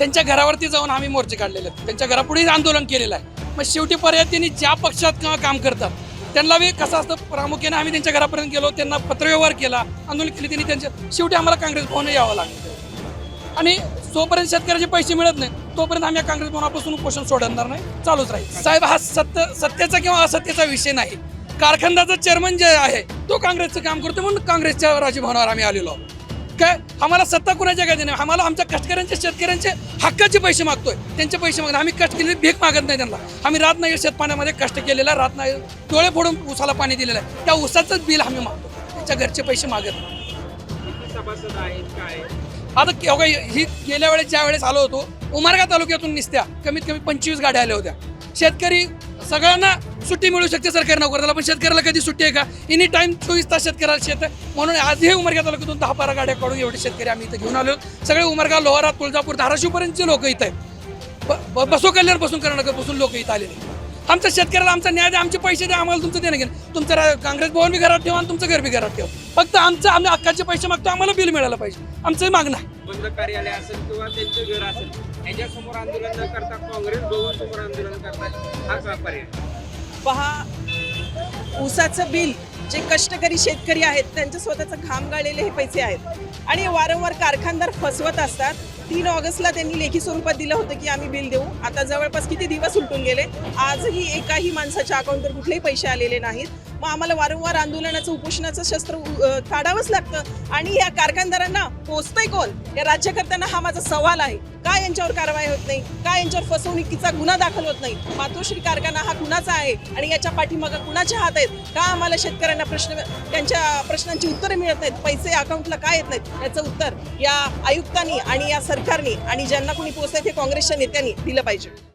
त्यांच्या घरावरती जाऊन आम्ही मोर्चे काढलेले आहेत. त्यांच्या घरापुढेच आंदोलन केलेलं आहे. मग शेवटी पर्याय त्यांनी ज्या पक्षात किंवा काम करतात त्यांना बी कसं असतं प्रामुख्याने आम्ही त्यांच्या घरापर्यंत गेलो त्यांना पत्रव्यवहार केला आंदोलन केली त्यांनी त्यांच्या शेवटी आम्हाला काँग्रेस भवन यावं लागलं. आणि जोपर्यंत शेतकऱ्याचे पैसे मिळत नाही तोपर्यंत आम्ही काँग्रेस भवनापासून उपोषण सोडणार नाही चालूच राहील. साहेब हा सत्य सत्याचा किंवा असत्याचा विषय नाही. कारखानदाचा चेअरमन जे आहे तो काँग्रेसचं काम करतो म्हणून काँग्रेसच्या राजभवनावर आम्ही आलेलो आहोत. काय? आम्हाला सत्ता कुणाच्या काय नाही आम्हाला आमच्या कष्टकऱ्यांच्या शेतकऱ्यांचे हक्काचे पैसे मागतोय. त्यांचे पैसे मागतो आम्ही कष्ट केलेले भीक मागत नाही त्यांना. आम्ही रात नाही शेतपाण्यामध्ये कष्ट केलेला रात नाही डोळे फोडून उसाला पाणी दिलेलं आहे. त्या उसाचंच बिल आम्ही मागतो. त्यांच्या घरचे पैसे मागत नाही. काय आता केव्हा हो ही गेल्या वेळेस ज्या वेळेस आलो होतो उमरगा तालुक्यातून निसत्या. कमीत कमी पंचवीस गाड्या आल्या होत्या. शेतकरी सगळ्यांना सुट्टी मिळू शकते सरकार नोकऱ्याला पण शेतकऱ्याला कधी सुट्टी आहे का? एनी टाइम चोवीस तास शेतकऱ्याला शेत आहे म्हणून आजही उमरगा तालुक्यातून दहा बारा गाड्या काढून एवढे शेतकरी आम्ही इथं घेऊन आलो. सगळे उमरगा लोहारा तुळजापूर धाराशिवपर्यंतचे लोक इथं आहेत. ब- ब- बसो कल्याण बसून कर्नाटक बसून लोक इथं आलेले आमच्या शेतकऱ्याला आमचा न्याय द्या आमचे पैसे द्या आम्हाला तुमचं देणं घेणं. तुमचं काँग्रेस भवन बी घरात ठेवा आणि तुमचं घर बी घरात ठेवा. फक्त आमचं आम्ही अक्काचे पैसे मागतो आम्हाला बिल मिळालं पाहिजे. आमचं मागणं आहे. कार्यालय असेल किंवा त्यांचं घर असेल याच्यासमोर आंदोलन न करता काँग्रेस भवन समोर आंदोलन करतात हा का पर्याय. पहा ऊसाचं बिल जे कष्टकरी शेतकरी आहेत त्यांच्या स्वतःचं घाम गाळलेले हे पैसे आहेत. आणि वारंवार कारखानदार फसवत असतात. तीन ऑगस्टला त्यांनी लेखी स्वरूपात दिलं होतं की आम्ही बिल देऊ. आता जवळपास किती दिवस उलटून गेले? आजही एकाही माणसाच्या अकाउंटवर कुठलेही पैसे आलेले नाहीत. मग आम्हाला वारंवार आंदोलनाचं उपोषणाचं शस्त्र काढावंच लागतं. आणि या कारखानदारांना पोचतंय कोण? या राज्यकर्त्यांना हा माझा सवाल आहे. का यांच्यावर कारवाई होत नाही? का यांच्यावर फसवणुकीचा गुन्हा दाखल होत नाही? मातोश्री कारखाना हा कुणाचा आहे? आणि याच्या पाठीमागं कुणाचे हात आहेत? का आम्हाला शेतकऱ्यांना प्रश्न त्यांच्या प्रश्नांची उत्तरं मिळत नाहीत? पैसे अकाउंटला काय येत नाहीत? याचं उत्तर या आयुक्तांनी आणि या सरकारने आणि ज्यांना कोणी पोचतायत ते काँग्रेसच्या नेत्यांनी दिलं पाहिजे.